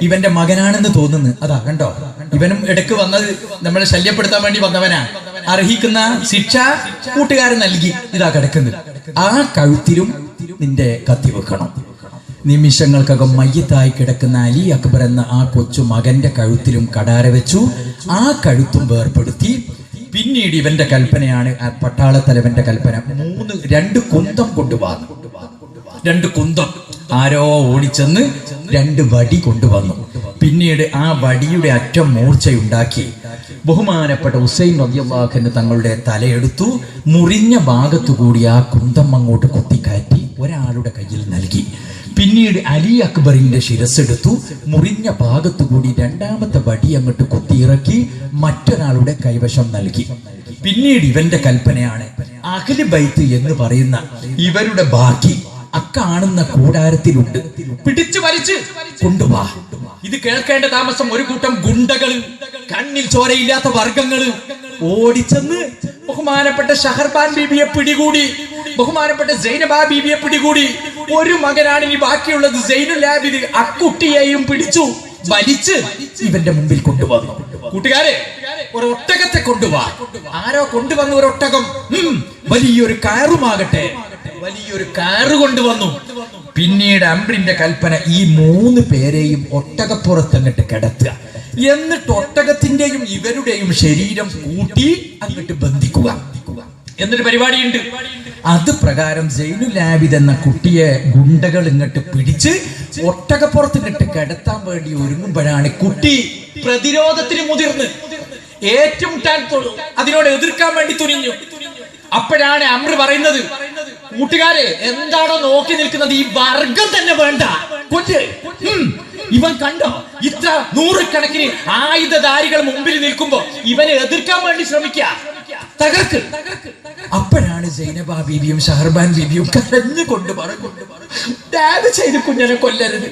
ഇവന്റെ മകനാണെന്ന് തോന്നുന്നു. അതാ കണ്ടോ? ഇവനും ഇടയ്ക്ക് വന്നത് നമ്മളെ ശല്യപ്പെടുത്താൻ വേണ്ടി വന്നവനാ. അർഹിക്കുന്ന ശിക്ഷ കൂട്ടുകാരൻ നൽകി. ഇതാ കിടക്കുന്നത്. ആ കഴുത്തിലും നിന്റെ കത്തി വെക്കണം. നിമിഷങ്ങൾക്കകം മയ്യത്തായി കിടക്കുന്ന അലി അക്ബർ എന്ന ആ കൊച്ചു മകന്റെ കഴുത്തിലും കടാര വെച്ചു. ആ കഴുത്തും വേർപ്പെടുത്തി. പിന്നീട് ഇവന്റെ കൽപ്പനയാണ് പട്ടാളത്തലവന്റെ കൽപ്പന. മൂന്ന് രണ്ട് കുന്തം കൊണ്ടുപോകുന്നു രണ്ട് കുന്തം. ആരോ ഓടിച്ചെന്ന് രണ്ട് വടി കൊണ്ടുവന്നു. പിന്നീട് ആ വടിയുടെ അറ്റം മൂർച്ചയുണ്ടാക്കി. ബഹുമാനപ്പെട്ട ഹുസൈൻ റബിയാഖന് തങ്ങളുടെ തലയെടുത്തു മുറിഞ്ഞ ഭാഗത്തുകൂടി ആ കുന്തം അങ്ങോട്ട് കുത്തിക്കയറ്റി ഒരാളുടെ കയ്യിൽ നൽകി. പിന്നീട് അലി അക്ബറിന്റെ ശിരസ്സെടുത്തു മുറിഞ്ഞ ഭാഗത്തുകൂടി രണ്ടാമത്തെ വടി അങ്ങോട്ട് കുത്തിയിറക്കി മറ്റൊരാളുടെ കൈവശം നൽകി. പിന്നീട് ഇവന്റെ കൽപ്പനയാണ് അഖിൽ ബൈത്ത് എന്ന് പറയുന്ന ഇവരുടെ ബാക്കി. അക്കാണുന്ന കൂടാരത്തിലുണ്ട്. പിടിച്ചു വലിച്ച് കൊണ്ടുവാ. ഇത് കേൾക്കേണ്ട താമസം ഒരു കൂട്ടം ഗുണ്ടകൾ കണ്ണിൽ ചോരയില്ലാത്ത വർഗങ്ങൾ ഓടിച്ചെന്ന് ബഹുമാനപ്പെട്ട ഷഹർബാൻ ബീബിയെ പിടികൂടി ബഹുമാനപ്പെട്ട സൈനബ ബീബിയെ പിടികൂടി ഒരു മകനാണ് ഇനി ബാക്കിയുള്ളത്. സൈനുൽ ആബിദ് അക്കുട്ടിയെയും പിടിച്ചു വലിച്ച് ഇവന്റെ മുമ്പിൽ കൊണ്ടുവന്നു. കൂട്ടുകാരെ ഒരു ഒട്ടകത്തെ കൊണ്ടുവാ. ആരോ കൊണ്ടുവന്ന ഒരു ഒട്ടകം വലിയൊരു കയറുമാകട്ടെ. വലിയൊരു കാറ് കൊണ്ടുവന്നു. പിന്നീട് അമ്രിന്റെ കൽപ്പന ഈ മൂന്ന് പേരെയും ഒട്ടകപ്പുറത്ത് അങ്ങോട്ട് കിടത്തുക. എന്നിട്ട് ഒട്ടകത്തിന്റെയും ഇവരുടെയും ശരീരം കൂട്ടി അങ്ങോട്ട് ബന്ധിക്കുക. എന്നൊരു പരിപാടിയുണ്ട്. അത് പ്രകാരം ജൈനുലാബിദ് എന്ന കുട്ടിയെ ഗുണ്ടകൾ ഇങ്ങോട്ട് പിടിച്ച് ഒട്ടകപ്പുറത്ത് ഇങ്ങോട്ട് കിടത്താൻ വേണ്ടി ഒരുങ്ങുമ്പോഴാണ് കുട്ടി പ്രതിരോധത്തിന് മുതിർന്ന്. ഏറ്റുമുട്ടാൻ അതിനോട് എതിർക്കാൻ വേണ്ടി തുനിഞ്ഞു. അപ്പോഴാണ് അമ്ര പറയുന്നത് കൂട്ടുകാരെ എന്താണോ നോക്കി നിൽക്കുന്നത്? ഈ വർഗം തന്നെ വേണ്ട. കൊറ്റ് ഇവൻ കണ്ടോ? ഇത്ര നൂറുകണക്കിന് ആയുധധാരികൾ മുമ്പിൽ നിൽക്കുമ്പോ ഇവനെ എതിർക്കാൻ വേണ്ടി ശ്രമിക്കുക തകർക്ക്. അപ്പോഴാണ് ജൈനബ ബീബിയും ഷഹർബാൻ ബീബിയും കരഞ്ഞുകൊണ്ട് പറഞ്ഞു. ദയവ് ചെയ്ത് കുഞ്ഞനെ കൊല്ലരുത്.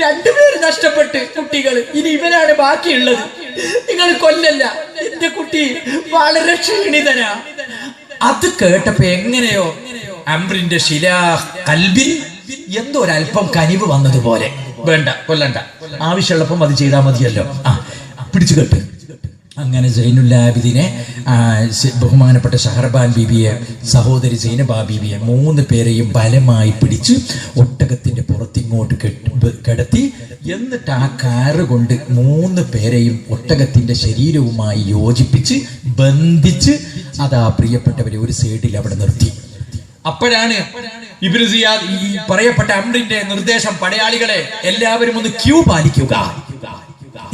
രണ്ടുപേര് നഷ്ടപ്പെട്ട് കുട്ടികൾ. ഇനി ഇവനാണ് ബാക്കിയുള്ളത്. നിങ്ങൾ കൊല്ലല്ല. എന്റെ കുട്ടി വളരെ ക്ഷീണിതനാ. അത് കേട്ടപ്പോ എങ്ങനെയോ അമ്രിന്റെ ശിലാ കൽബിൽ എന്തോ ഒരല്പം കനിവ് വന്നതുപോലെ. വേണ്ട കൊല്ലണ്ട. ആവശ്യമുള്ളപ്പം അത് ചെയ്താൽ മതിയല്ലോ. ആ പിടിച്ചു കെട്ട്. അങ്ങനെ സൈനുല്ലാബിദിനെ ആ, ബഹുമാനപ്പെട്ട ഷഹർബാൻ ബീബിയെ സഹോദരി സൈനബാ ബീബിയെ മൂന്ന് പേരെയും ബലമായി പിടിച്ച് ഒട്ടകത്തിന്റെ പുറത്തിങ്ങോട്ട് കെട്ടി- കിടത്തി. എന്നിട്ട് ആ കാറ് കൊണ്ട് മൂന്ന് പേരെയും ഒട്ടകത്തിന്റെ ശരീരവുമായി യോജിപ്പിച്ച് ബന്ധിച്ച് അതാ പ്രിയപ്പെട്ടവരെ ഒരു സൈഡിൽ അവിടെ നിർത്തി. അപ്പോഴാണ് ഇബ്നു സിയാദ് ഈ പറയപ്പെട്ട അമ്രിന്റെ നിർദ്ദേശം പടയാളികളെ എല്ലാവരും ഒന്ന് ക്യൂ പാലിക്കുക.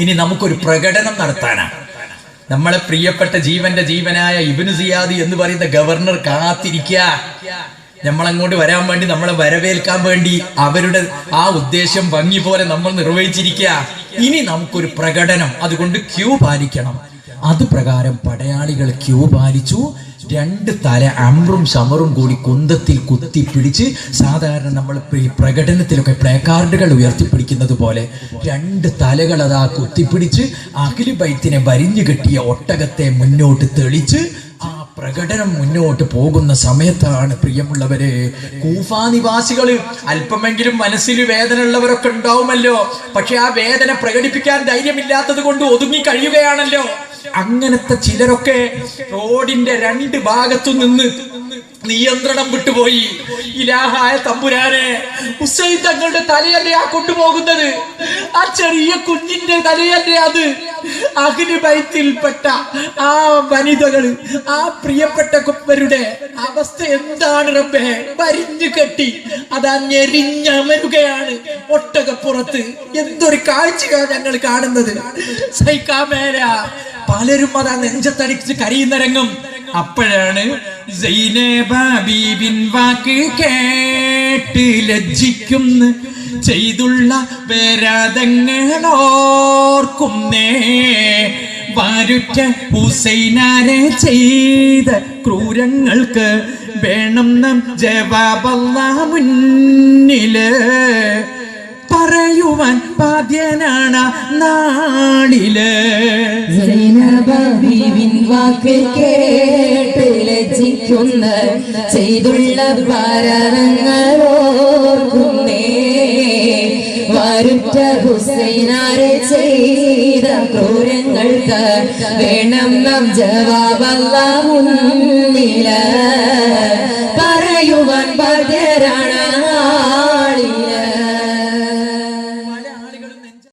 ഇനി നമുക്കൊരു പ്രകടനം നടത്താനാണ് നമ്മളെ പ്രിയപ്പെട്ട ജീവന്റെ ജീവനായ ഇബ്നു സിയാദ് എന്ന് പറയുന്ന ഗവർണർ കാത്തിരിക്കുക നമ്മളങ്ങോട്ട് വരാൻ വേണ്ടി നമ്മളെ വരവേൽക്കാൻ വേണ്ടി അവരുടെ ആ ഉദ്ദേശം ഭംഗി പോലെ നമ്മൾ നിർവഹിച്ചിരിക്കുക ഇനി നമുക്കൊരു പ്രകടനം അതുകൊണ്ട് ക്യൂ പാലിക്കണം. അത് പ്രകാരം പടയാളികൾ ക്യൂ പാലിച്ചു. രണ്ട് തല അമ്രും സമറും കൂടി കുന്തത്തിൽ കുത്തിപ്പിടിച്ച് സാധാരണ നമ്മൾ പ്രകടനത്തിലൊക്കെ പ്ലേ കാർഡുകൾ ഉയർത്തിപ്പിടിക്കുന്നത് പോലെ രണ്ട് തലകൾ അതാ കുത്തിപ്പിടിച്ച് അഖിലി ബൈത്തിനെ വരിഞ്ഞു കെട്ടിയ ഒട്ടകത്തെ മുന്നോട്ട് തെളിച്ച് ആ പ്രകടനം മുന്നോട്ട് പോകുന്ന സമയത്താണ് പ്രിയമുള്ളവരെ കൂഫാ നിവാസികൾ അല്പമെങ്കിലും മനസ്സിൽ വേദന ഉള്ളവരൊക്കെ ഉണ്ടാവുമല്ലോ. പക്ഷെ ആ വേദന പ്രകടിപ്പിക്കാൻ ധൈര്യമില്ലാത്തത് കൊണ്ട് ഒതുങ്ങി കഴിയുകയാണല്ലോ. അങ്ങനത്തെ ചിലരൊക്കെ റോഡിന്റെ രണ്ട് ഭാഗത്തു നിന്ന് നിയന്ത്രണം വിട്ടുപോയി. ഇലാഹായ തമ്പുരാനെ ഹുസൈൻ തങ്ങളുടെ തലയല്ലേ ആ കൊണ്ടുപോകുന്നത്? ആ ചെറിയ കുഞ്ഞിന്റെ തലയല്ലേ അത്? അഗ്നിഭയത്തിൽപ്പെട്ട ആ വനിതകൾ ആ പ്രിയപ്പെട്ട പ്രിയപ്പെട്ടവരുടെ അവസ്ഥ എന്താണ് റബ്ബേ? പരിഞ്ഞു കെട്ടി അതാ ഞെരിഞ്ഞമരുകയാണ് ഒട്ടകപ്പുറത്ത്. എന്തൊരു കാഴ്ചയാണ് ഞങ്ങൾ കാണുന്നത്? സൈക്കാമേല പലരും അത് ആ നെഞ്ചത്തടിച്ച് കരയുന്ന രംഗം. അപ്പോഴാണ് ബീബിൻ വാക്ക് കേട്ട് ലജ്ജിക്കുന്ന ചെയ്തുള്ള വേരാതങ്ങളോർക്കുന്നേ. വാരുറ്റ ഹുസൈനാരെ ചെയ്ത ക്രൂരങ്ങൾക്ക് വേണം നാം ജവാബല്ല മുന്നിൽ. പറയുവാൻ ബാധ്യനാണ് നാളിൽ വാക്ക് കേട്ട് ലജിക്കുന്ന ചെയ്തുള്ള പരങ്ങളോർക്കുന്നേ വരുറ്റ ഹുസൈനാരെ ചെയ്ത ക്രൂരങ്ങൾക്ക് വേണം നാം ജവാബല്ല